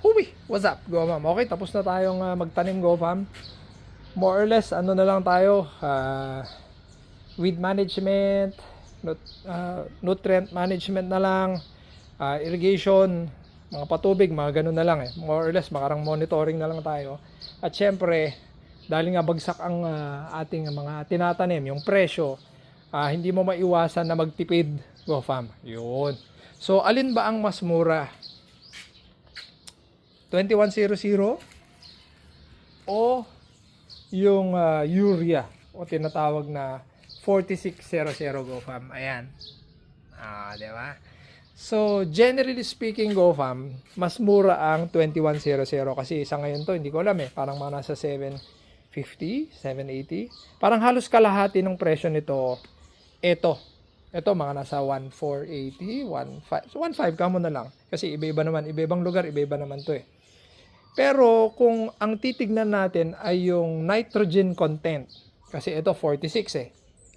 Huwi! What's up, Go Fam? Okay, tapos na tayong ah, magtanim, Go Fam. More or less, ano na lang tayo, ah, weed management, nut- ah, nutrient management na lang, ah, irrigation, mga patubig, mga ganun na lang eh. More or less, makarang monitoring na lang tayo. At syempre, dahil nga bagsak ang ah, ating mga tinatanim, yung presyo, ah, hindi mo maiwasan na magtipid, Go Fam. Yun. So, alin ba ang mas mura? 2100 o yung ah, urea o tinatawag na 4600 GoFam. Ayan. Ah, di ba? So, generally speaking, GoFam, mas mura ang 2100 kasi sa ngayon to, hindi ko alam eh, parang mga nasa 750, 780. Parang halos kalahati ng presyo nito, ito. Ito, mga nasa 1480, 15. So, 15 ka mo na lang. Kasi iba-iba naman, iba-ibang lugar, iba-iba naman to eh. Pero kung ang titignan natin ay yung nitrogen content, kasi ito 46 eh.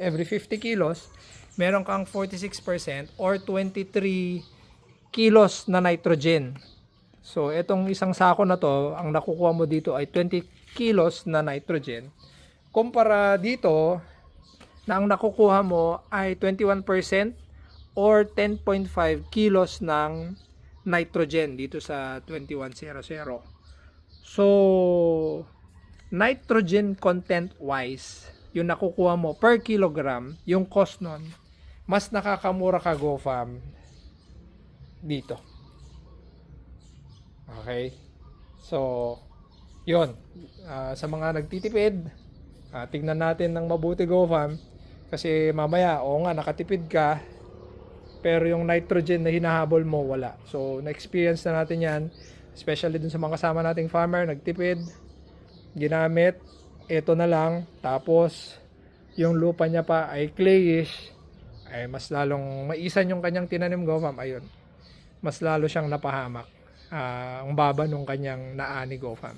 Every 50 kilos, meron kang 46% or 23 kilos na nitrogen. So, itong isang sako na to, ang nakukuha mo dito ay 20 kilos na nitrogen. Kumpara dito, na ang nakukuha mo ay 21% or 10.5 kilos ng nitrogen dito sa 2100. So, nitrogen content wise, yung nakukuha mo per kilogram, yung cost nun, mas nakakamura ka GoFam dito. Okay? So, yon Ah, sa mga nagtitipid, ah, tingnan natin ng mabuti GoFam kasi mamaya, oo nga, nakatipid ka, pero yung nitrogen na hinahabol mo, wala. So, na-experience na natin yan, especially dun sa mga kasama nating farmer, nagtipid, ginamit, ito na lang, tapos, yung lupa niya pa ay clayish, ay mas lalong maisan yung kanyang tinanim go, ma'am, ayun. Mas lalo siyang napahamak. Ah, ang baba nung kanyang naani go, fam.